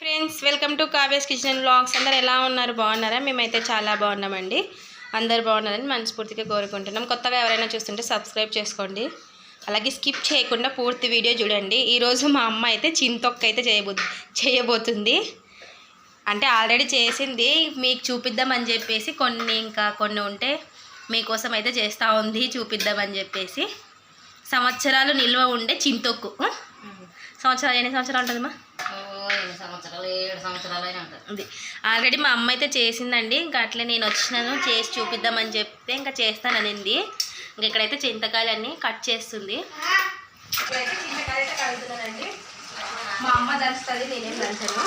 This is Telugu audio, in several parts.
Friends welcome to Kavya's kitchen blogs అందరు ఎలా ఉన్నారు? బాగున్నారా? మేమైతే చాలా బాగున్నామండి. అందరు బాగున్నారని మనస్ఫూర్తిగా కోరుకుంటున్నాం. కొత్తగా ఎవరైనా చూస్తుంటే సబ్స్క్రైబ్ చేసుకోండి. అలాగే స్కిప్ చేయకుండా పూర్తి వీడియో చూడండి. ఈరోజు మా అమ్మ అయితే చింతొక్క అయితే చేయబో చేయబోతుంది. అంటే ఆల్రెడీ చేసింది. మీకు చూపిద్దామని చెప్పేసి కొన్ని ఇంకా కొన్ని ఉంటే మీకోసం అయితే చేస్తూ ఉంది చూపిద్దామని చెప్పేసి. సంవత్సరాలు నిల్వ ఉండే చింతొక్కు? సంవత్సరాలు ఎన్ని సంవత్సరాలు ఉంటుందమ్మా? ఎన్ని సంవత్సరాలు ఏడు సంవత్సరాలు అయినా ఉంటుంది ఉంది ఆల్రెడీ మా అమ్మ అయితే చేసిందండి. ఇంకా అట్లే నేను వచ్చినాను. చేసి చూపిద్దామని చెప్తే ఇంకా చేస్తాననింది. ఇంకా ఇక్కడైతే చింతకాయలన్నీ కట్ చేస్తుంది. చింతకాయలు మా అమ్మ దంచుతుంది నేనేం దంచను.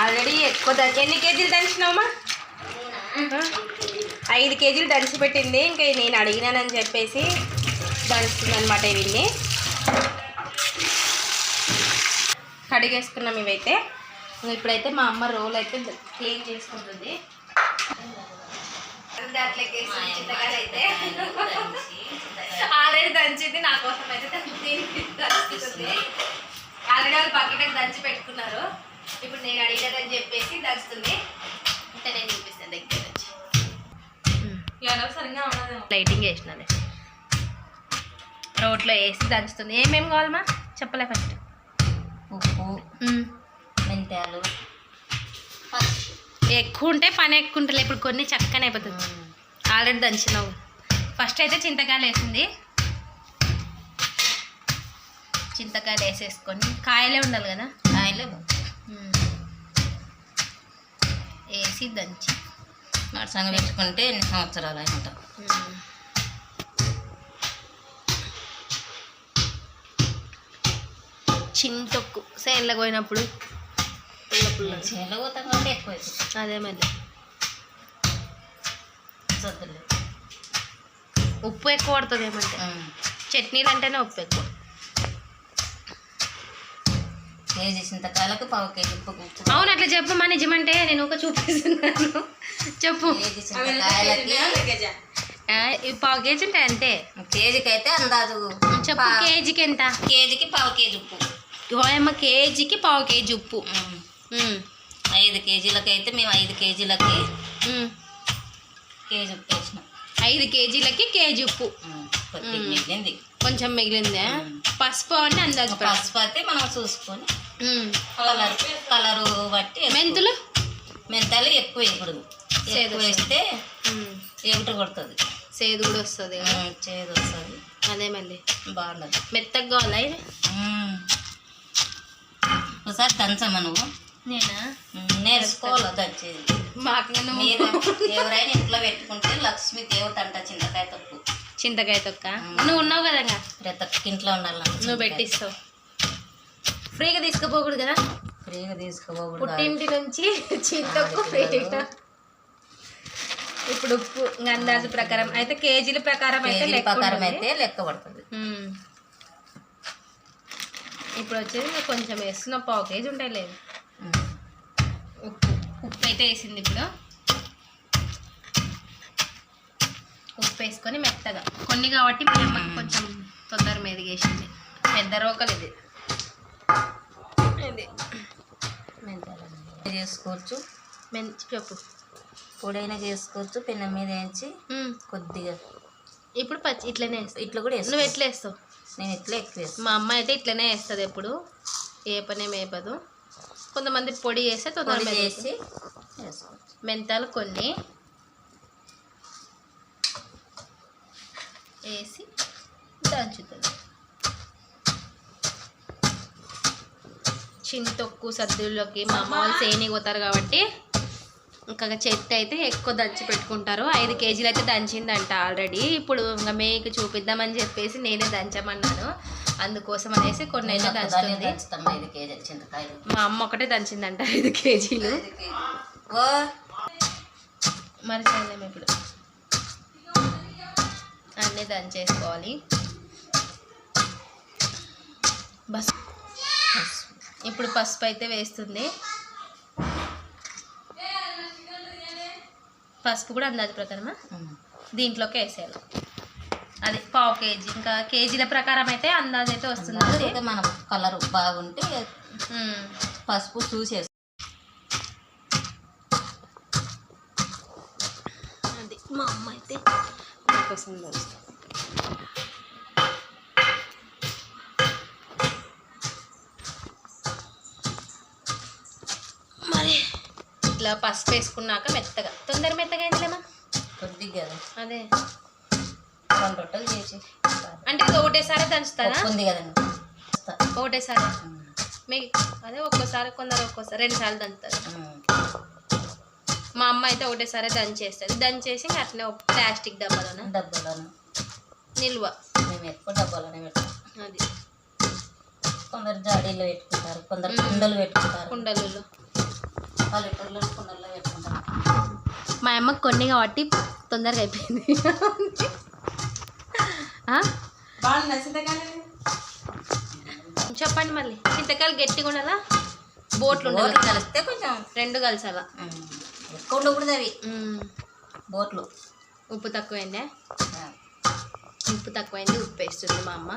ఆల్రెడీ ఎక్కువ దంచి ఎన్ని కేజీలు దంచినావమ్మా? ఐదు కేజీలు దంచి పెట్టింది. ఇంకా నేను అడిగినానని చెప్పేసి దంచుతుంది అనమాట ఇవన్నీ. కడిగేసుకున్నాం ఇవైతే. ఇప్పుడైతే మా అమ్మ రోల్ అయితే క్లీన్ చేసుకుంటుంది. అయితే ఆల్రెడీ దంచింది నా కోసం అయితే దంచుతుంది. ఆల్రెడీ వాళ్ళు పక్కన దంచి పెట్టుకున్నారు. ఇప్పుడు నేను అడిగేదని చెప్పేసి దంచుతుంది. అంటే నేను చూపిస్తాను దగ్గర నుంచి. లైటింగ్ వేసినది రోట్లో వేసి దంచుతుంది. ఏమేమి కావాలమ్మా? చెప్పలే ఫస్ట్ ఉప్పు మెంతాలు. ఎక్కువ ఉంటే పని ఎక్కువ ఉంటుంది ఇప్పుడు కొన్ని చక్కనే అయిపోతుంది. ఆల్రెడీ దంచినావు. ఫస్ట్ అయితే చింతకాయలు వేసింది. చింతకాయలు వేసేసుకొని కాయలే ఉండాలి కదా? కాయలు. వేసి దంచి. మరసంగా పెట్టుకుంటే ఎన్ని సంవత్సరాలు అయినా చింతొక్కు. సేన్లకు పోయినప్పుడు పుల్ల పుల్ల చేలో పోతాం కాబట్టి ఎక్కువ అవుతుంది అదే మళ్ళీ ఉప్పు ఎక్కువ పడుతుంది ఏమంటే? చట్నీలు అంటేనే ఉప్పు ఎక్కువ. కేజీ చింతకాయలకు పావు కేజీ ఉప్పు అవును అట్లా చెప్పమ్మా నిజమంటే నేను ఒక చూపిస్తున్నాను. చెప్పు. పావు కేజీ ఉంటాయి అంతే. కేజీకి అయితే అందాజు చెప్పు కేజీకి ఎంత? కేజీకి పావు కేజీ ఉప్పు. ఓయమ్మ కేజీకి పావు కేజీ ఉప్పు. ఐదు కేజీలకి అయితే మేము ఐదు కేజీలకి. కేజీ ఉప్పు వేసినాం. ఐదు కేజీలకి కేజీ ఉప్పు. మిగిలింది. కొంచెం మిగిలిందే. పసుపు అని అందాజు పసుపు. అయితే మనం చూసుకొని. కలర్ కలరు బట్టి మెంతులు? మెంతాలు ఎక్కువ వేయకూడదు. చేదు ఎక్కువ వేస్తే. ఎగుట కొడుతుంది. సేదు కూడా వస్తుంది. చేదు వస్తుంది. అదే మళ్ళీ. బాగుండదు. మెత్తగా కావాలా. ఒకసారి దంచమ్మ నువ్వు. నేనా? నేర్చుకోవాలి దంచేది మీరు ఎవరైనా ఇంట్లో పెట్టుకుంటే లక్ష్మీ దేవత అంట చింతకాయ తప్పు చింతకాయ తొక్క. నువ్వు ఉన్నావు కదా. ప్రతి ఇంట్లో ఉండాలి నువ్వు పెట్టిస్తావు. ఫ్రీగా తీసుకుపోకూడదు కదా? ఫ్రీగా తీసుకోకూడదు పుట్టింటి నుంచి చింతకు ఫ్రీగా. ఇప్పుడు ఉప్పు అందాజు ప్రకారం. అయితే కేజీల ప్రకారం అయితే ప్రకారం. అయితే లెక్క పడుతుంది. ఇప్పుడు వచ్చేది ఇంకా కొంచెం వేస్తున్న పావు కేజీ ఉంటాయి లేదు. ఉప్పు. ఉప్పు అయితే వేసింది ఇప్పుడు. ఉప్పు వేసుకొని మెత్తగా. కొన్ని కాబట్టి మా అమ్మకి కొంచెం తొందర మెదిగేసింది. పెద్ద రోకలు ఇది. చేసుకోవచ్చు. మంచి చెప్పు. పొడైనా చేసుకోవచ్చు పెన్న మీద వేయించి. కొద్దిగా. ఇప్పుడు పచ్చి ఇట్లనే ఇట్లా కూడా నువ్వు ఎట్లా వేస్తావు? నేను ఇట్లా ఎక్కువ మా అమ్మ అయితే ఇట్లనే వేస్తుంది ఎప్పుడు. ఏ పనే మేపదు. కొంతమంది పొడి వేస్తే తొందర పొడి మెదుగుతుంది. చేసి వేసుకోవచ్చు. మెంతాలు కొన్ని వేసి దంచుతుంది. చింతొక్కు సద్దుల్లోకి మా అమ్మ వాళ్ళు సేని పోతారు కాబట్టి ఇంకా చెట్టు అయితే ఎక్కువ దంచి పెట్టుకుంటారు. ఐదు కేజీలు అయితే దంచిందంట ఆల్రెడీ ఇప్పుడు ఇంకా మీకు చూపిద్దామని చెప్పేసి నేనే దంచమన్నాను. అందుకోసం అనేసి కొన్ని అయితే దంచుతుంది. దంచుతాం ఐదు కేజీలు చింతకాయలు. మా అమ్మ ఒకటే దంచిందంట ఐదు కేజీలు. ఓ. మరి చేయలేము ఇప్పుడు. అన్నీ దంచేసుకోవాలి. బస్ ఇప్పుడు పసుపు అయితే వేస్తుంది. పసుపు కూడా అందాజు ప్రకారమా. దీంట్లోకి వేసేయాలి. అది పావు కేజీ ఇంకా కేజీల ప్రకారం అయితే అందాజు అయితే వస్తుంది అయితే మన కలర్ బాగుంటే. పసుపు చూసేసి అది మా అమ్మ అయితే ఇట్లా పసుపు వేసుకున్నాక మెత్తగా. తొందర మెత్తగా అయిందిలేమా కొద్దిగా కదా. అదే. రెండు రొట్టెలు చేసి అంటే ఇది ఒకటేసారి దంచుతారా? ఉంది కదండి. ఒకటేసారి. మీ అదే ఒక్కోసారి కొందరు ఒక్కోసారి రెండు సార్లు దంచుతారు. మా అమ్మ అయితే ఒకటేసారి దంచేస్తుంది. దంచేసి అట్లనే ఒక ప్లాస్టిక్ డబ్బాలోన? డబ్బాలోనే? నిల్వ. మేము ఎక్కువ డబ్బాలోనే పెడతాం. అది. కొందరు జాడీలో పెట్టుకుంటారు కొందరు కుండలు పెట్టుకుంటారు. కుండలలో పెట్టుకుంటారు మా అమ్మకి కొన్ని కాబట్టి తొందరగా అయిపోయింది? చెప్పండి మళ్ళీ. చింతకాయలు గట్టిగా ఉండాలా బోట్లు ఉండాలి కలిస్తే కొంచెం రెండు కలిసాలా ఎక్కువ ఉండకూడదు అవి. బోట్లు. ఉప్పు తక్కువైందే. ఉప్పు తక్కువైంది ఉప్పు వేస్తుంది మా అమ్మ.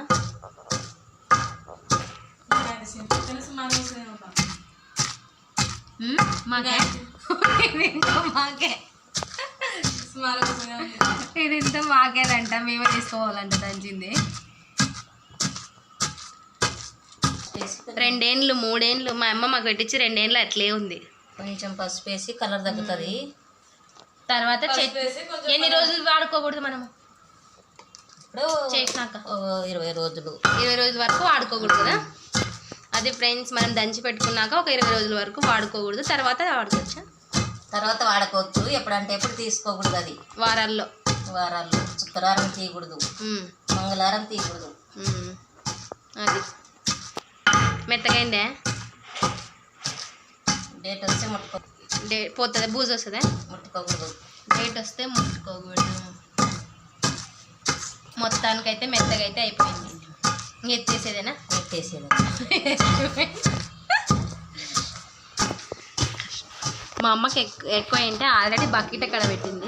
మాకే. మాకే. ఇది ఇంత మాకేదంట మేమే తీసుకోవాలంట దంచింది. రెండేండ్లు మూడేండ్లు మా అమ్మ మాకు పెట్టించి రెండేండ్లు అట్లే ఉంది. కొంచెం పసుపు వేసి కలర్ తగ్గుతుంది. తర్వాత ఎన్ని రోజులు వాడుకోకూడదు మనము? ఇప్పుడు చేసినాక. ఇరవై రోజులు. ఇరవై రోజుల వరకు వాడుకోకూడదు కదా? అది ఫ్రెండ్స్ మనం దంచి పెట్టుకున్నాక ఒక ఇరవై రోజుల వరకు వాడుకోకూడదు. తర్వాత వాడుకోవచ్చా? తర్వాత వాడుకోవచ్చు. ఎప్పుడంటే ఎప్పుడు తీసుకోకూడదు అది. వారాల్లో. వారాలు శుక్రవారం తీయకూడదు. మంగళవారం తీయకూడదు. అది. మెత్తగైందే డేట్ వస్తే ముట్టుకో. డే పోతుంది? బూజు వస్తుందా? ముట్టుకోకూడదు. డేట్ వస్తే ముట్టుకోకూడదు. మొత్తానికైతే మెత్తగా అయితే అయిపోయింది. ఇంక ఎత్తేసేదేనా? పెట్టేసేది మా అమ్మకి ఎక్కు ఎక్కువ ఏంటి ఆల్రెడీ బకెట్ అక్కడ పెట్టింది.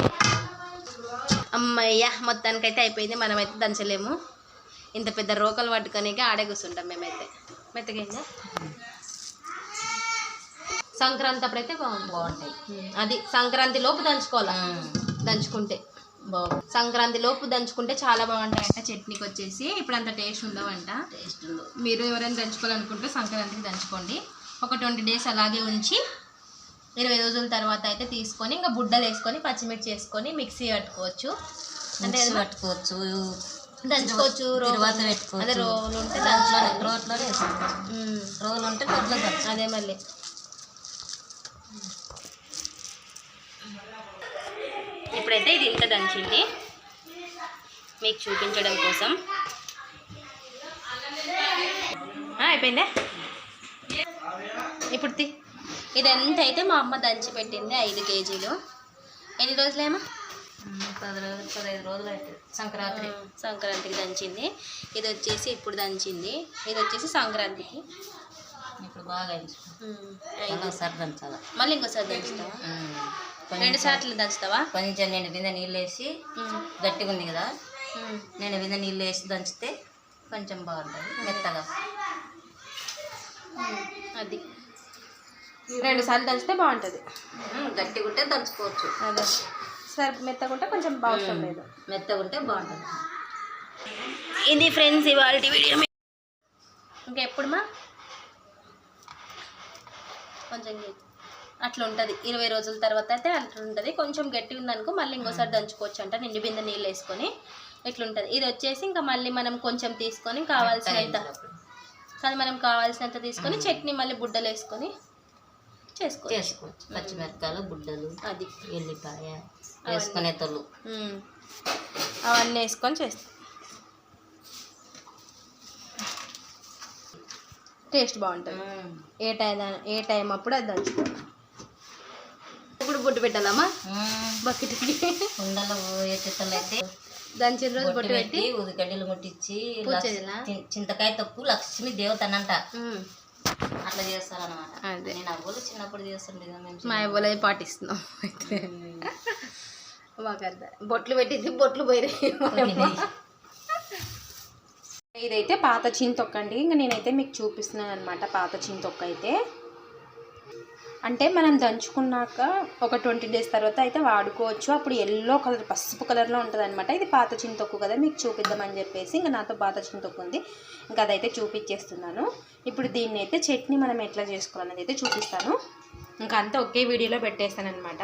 అమ్మయ్య మొత్తానికైతే అయిపోయింది. మనమైతే దంచలేము. ఇంత పెద్ద రోకలు పట్టుకొని ఆడే కూర్చుంటాం మేమైతే. మెత్తగైందా? సంక్రాంతి అప్పుడైతే బాగుంటాయి. అది సంక్రాంతి లోపు దంచుకోవాలి? దంచుకుంటే. సంక్రాంతి లోపు దంచుకుంటే చాలా బాగుంటాయంట. చట్నీకి వచ్చేసి ఇప్పుడు అంత టేస్ట్ ఉండవంట. టేస్ట్ మీరు ఎవరైనా దంచుకోవాలనుకుంటే సంక్రాంతికి దంచుకోండి. ఒక ట్వంటీ డేస్ అలాగే ఉంచి ఇరవై రోజుల తర్వాత అయితే తీసుకొని ఇంకా బుడ్డలు వేసుకొని పచ్చిమిర్చి వేసుకొని మిక్సీ పట్టుకోవచ్చు. అంటే పట్టుకోవచ్చు. దంచుకోవచ్చు తర్వాత అదే పెట్టుకోవచ్చు రోలు ఉంటే దాంట్లో వేసుకోవచ్చు. ఉమ్, రోలు ఉంటే రోట్లో అదే మళ్ళీ. ఇప్పుడైతే ఇది ఇంత దంచింది. మీకు చూపించడం కోసం. అయిపోయిందా? ఇప్పుడు తి. ఇదంతా అయితే మా అమ్మ దంచి పెట్టింది ఐదు కేజీలు. ఎన్ని రోజులేమో పది రోజులు పదహైదు రోజులు అవుతుంది సంక్రాంతి. సంక్రాంతికి దంచింది. ఇది వచ్చేసి ఇప్పుడు దంచింది. ఇది వచ్చేసి సంక్రాంతికి. ఇప్పుడు బాగా అయింది. మళ్ళీ ఒకసారి దంచాలి? మళ్ళీ ఇంకోసారి దంచుతావా. రెండు సార్లు దంచుతావా? కొంచెం నేను మీద నీళ్ళు వేసి గట్టిగా ఉంది కదా. నేను మీద నీళ్ళు వేసి దంచితే కొంచెం బాగుంటుంది మెత్తగా. అది. రెండు సార్లు దంచితే బాగుంటుంది. గట్టిగా ఉంటే దంచుకోవచ్చు. అదే. సరే మెత్తకుంటే కొంచెం అవసరం లేదు. మెత్తగా ఉంటే బాగుంటుంది. ఇది ఫ్రెండ్స్ ఇవాళ వీడియో ఇంకెప్పుడు మా? కొంచెం. అట్లా ఉంటుంది ఇరవై రోజుల తర్వాత అయితే అట్లా ఉంటుంది కొంచెం గట్టి ఉందనుకో మళ్ళీ ఇంకోసారి దంచుకోవచ్చు అంట నిండి బిందె నీళ్ళు వేసుకొని ఇట్లా ఉంటుంది ఇది వచ్చేసి ఇంకా మళ్ళీ మనం కొంచెం తీసుకొని కావాల్సినంత కానీ మనం కావాల్సినంత తీసుకొని చట్నీ మళ్ళీ బుడ్డలు వేసుకొని చేసుకోవచ్చు. చేసుకోవచ్చు. పచ్చిమిరపకాయలు బుడ్డలు అది. ఎల్లిపాయ వేసుకునే తొలు. అవన్నీ వేసుకొని చేస్తాం. టేస్ట్ బాగుంటుంది. ఏ టైం ఏ టైం అప్పుడు అది దంచుకోవాలి. ఇప్పుడు బొట్టు పెట్టాలమ్మా. బకెట్కి. కుండలు ఎత్తుతలు అయితే దంచిన రోజు బొట్టు పెట్టి ఉదికడ్డీలు ముట్టించి చింతకాయ తొక్కు లక్ష్మి దేవతనంట. ఉమ్. అట్లా చేస్తారనమాట నేను అవ్వలు చిన్నప్పుడు చేస్తుండే మా ఇవ్వలే పాటిస్తున్నాం అయితే. మాకు అర్థం. బొట్లు పెట్టింది బొట్లు పోయినాయి. ఇదైతే పాత చింతొక్క అండి. ఇంకా నేనైతే మీకు చూపిస్తున్నాను అనమాట పాత చింతొక్క అయితే. అంటే మనం దంచుకున్నాక ఒక ట్వంటీ డేస్ తర్వాత అయితే వాడుకోవచ్చు. అప్పుడు ఎల్లో కలర్ పసుపు కలర్లో ఉంటుంది అనమాట ఇది పాత చింతొక్కు కదా మీకు చూపిద్దామని చెప్పేసి ఇంకా నాతో పాత చింతొక్కు ఉంది. ఇంకా అదైతే చూపించేస్తున్నాను ఇప్పుడు దీన్ని అయితే చట్నీ మనం ఎట్లా చేసుకోవాలనేది అయితే చూపిస్తాను. ఇంకా అంతా ఒకే వీడియోలో పెట్టేస్తానమాట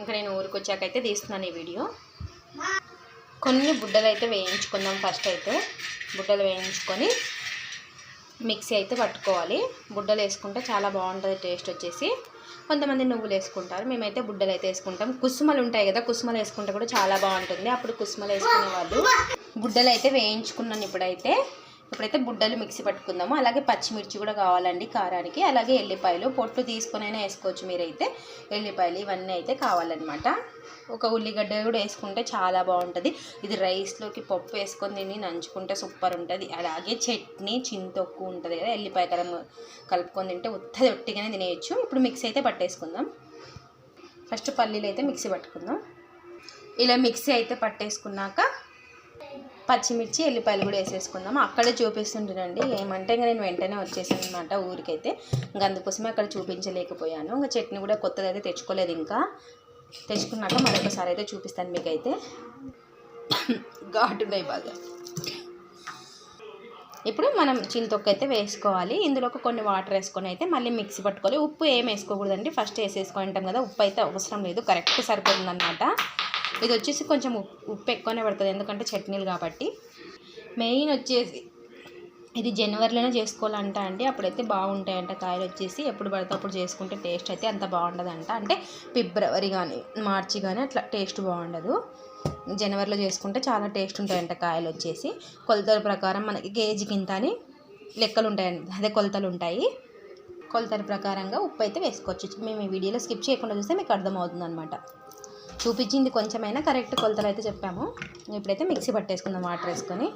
ఇంకా నేను ఊరికి అయితే తీస్తున్నాను ఈ వీడియో. కొన్ని బుడ్డలు అయితే వేయించుకుందాం ఫస్ట్ అయితే. బుడ్డలు వేయించుకొని మిక్సీ అయితే పట్టుకోవాలి. బుడ్డలు వేసుకుంటే చాలా బాగుంటుంది టేస్ట్ వచ్చేసి. కొంతమంది నువ్వులు వేసుకుంటారు. మేమైతే బుడ్డలు అయితే వేసుకుంటాం. కుసుమలు ఉంటాయి కదా కుసుమలు వేసుకుంటే కూడా చాలా బాగుంటుంది. అప్పుడు కుసుమలు వేసుకునే వాళ్ళు. గుడ్డలు అయితే వేయించుకున్నాను ఇప్పుడైతే. ఇప్పుడైతే బుడ్డలు మిక్సీ పట్టుకుందాము. అలాగే పచ్చిమిర్చి కూడా కావాలండి కారానికి. అలాగే ఎల్లిపాయలు పొట్లు తీసుకునైనా వేసుకోవచ్చు మీరైతే. ఎల్లిపాయలు ఇవన్నీ అయితే కావాలన్నమాట. ఒక ఉల్లిగడ్డ కూడా వేసుకుంటే చాలా బాగుంటుంది. ఇది రైస్లోకి పప్పు వేసుకొని తిని నంచుకుంటే సూపర్ ఉంటుంది. అలాగే చట్నీ చింతొక్కు ఉంటుంది కదా ఎల్లిపాయ కలం కలుపుకొని తింటే ఉత్తది ఒట్టిగానే తినేయచ్చు. ఇప్పుడు మిక్సీ అయితే పట్టేసుకుందాం. ఫస్ట్ పల్లీలు అయితే మిక్సీ పట్టుకుందాం. ఇలా మిక్సీ అయితే పట్టేసుకున్నాక పచ్చిమిర్చి ఎల్లిపాయలు కూడా వేసేసుకుందాం. అక్కడే చూపిస్తుంటానండి ఏమంటే ఇంకా నేను వెంటనే వచ్చేసాను అనమాట ఊరికైతే. ఇంకా అందుకోసమే అక్కడ చూపించలేకపోయాను. ఇంకా చట్నీ కూడా కొత్తది అయితే తెచ్చుకోలేదు ఇంకా. తెచ్చుకున్నాక మరొకసారి అయితే చూపిస్తాను మీకైతే. ఘాటున్నాయి బాగా. ఇప్పుడు మనం చింతొక్క అయితే వేసుకోవాలి. ఇందులోకి కొన్ని వాటర్ వేసుకొని అయితే మళ్ళీ మిక్సీ పట్టుకోవాలి. ఉప్పు ఏం వేసుకోకూడదండి. ఫస్ట్ వేసేసుకొని ఉంటాం కదా ఉప్పు అయితే అవసరం లేదు. కరెక్ట్ సరిపోతుంది అనమాట ఇది వచ్చేసి కొంచెం ఉప్పు ఉప్పు ఎక్కువనే పడుతుంది. ఎందుకంటే చట్నీలు కాబట్టి. మెయిన్ వచ్చేసి ఇది జనవరిలోనే చేసుకోవాలంట అండి. అప్పుడైతే బాగుంటాయంట కాయలు వచ్చేసి. ఎప్పుడు పడితే అప్పుడు చేసుకుంటే టేస్ట్ అయితే అంత బాగుండదంట. అంటే ఫిబ్రవరి కానీ మార్చి కానీ అట్లా టేస్ట్ బాగుండదు. జనవరిలో చేసుకుంటే చాలా టేస్ట్ ఉంటాయంట కాయలు వచ్చేసి. కొలతల ప్రకారం మనకి కేజీకి ఇంత అని లెక్కలు ఉంటాయండి అదే కొలతలు ఉంటాయి. కొలతల ప్రకారంగా ఉప్పు అయితే వేసుకోవచ్చు. మేము ఈ వీడియోలో స్కిప్ చేయకుండా చూస్తే మీకు అర్థమవుతుంది అనమాట చూపించింది కొంచెమైనా కరెక్ట్ కొలతలు అయితే చెప్పాము. ఇప్పుడైతే మిక్సీ పట్టేసుకుందాం వాటర్ వేసుకొని.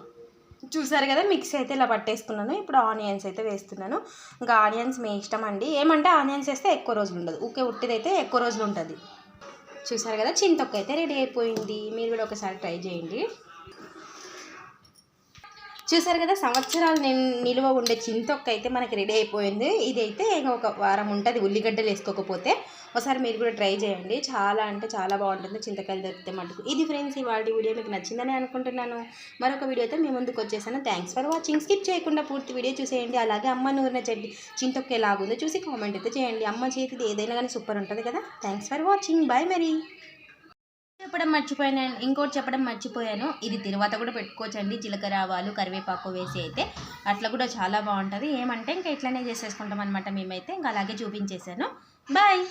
చూసారు కదా మిక్సీ అయితే ఇలా పట్టేసుకున్నాను. ఇప్పుడు ఆనియన్స్ అయితే వేస్తున్నాను. ఇంకా ఆనియన్స్ మీ ఇష్టం అండి. ఏమంటే ఆనియన్స్ వేస్తే ఎక్కువ రోజులు ఉండదు. ఊకే ఉట్టిదైతే ఎక్కువ రోజులు ఉంటుంది. చూసారు కదా చింతొక్క అయితే రెడీ అయిపోయింది. మీరు కూడా ఒకసారి ట్రై చేయండి. చూసారు కదా సంవత్సరాలు నిలువ ఉండే చింతొక్క అయితే మనకి రెడీ అయిపోయింది. ఇదైతే ఇంకా ఒక వారం ఉంటుంది ఉల్లిగడ్డలు వేసుకోకపోతే. ఒకసారి మీరు కూడా ట్రై చేయండి. చాలా అంటే చాలా బాగుంటుంది చింతకాయలు దొరికితే మటుకు. ఇది ఫ్రెండ్స్ ఇవాళ వీడియో మీకు నచ్చిందని అనుకుంటున్నాను. మరొక వీడియోతో మీ ముందుకు వచ్చేసాను. థ్యాంక్స్ ఫర్ వాచింగ్ స్కిప్ చేయకుండా పూర్తి వీడియో చూసేయండి. అలాగే అమ్మ నూరిన చెడ్డి చింతొక్క ఎలాగుందో చూసి కామెంట్ అయితే చేయండి. అమ్మ చేతిది ఏదైనా కానీ సూపర్ ఉంటుంది కదా. థ్యాంక్స్ ఫర్ వాచింగ్ బాయ్ మరి. చెప్పడం మర్చిపోయాను ఇంకోటి చెప్పడం మర్చిపోయాను. ఇది తిరువాత కూడా పెట్టుకోవచ్చండి. జీలకర్ర ఆవాలు కరివేపాకు వేసి అయితే అట్లా కూడా చాలా బాగుంటుంది. ఏమంటే ఇంకా ఇట్లానే చేసేసుకుంటాం అనమాట మేమైతే. ఇంకా అలాగే చూపించేశాను. బాయ్!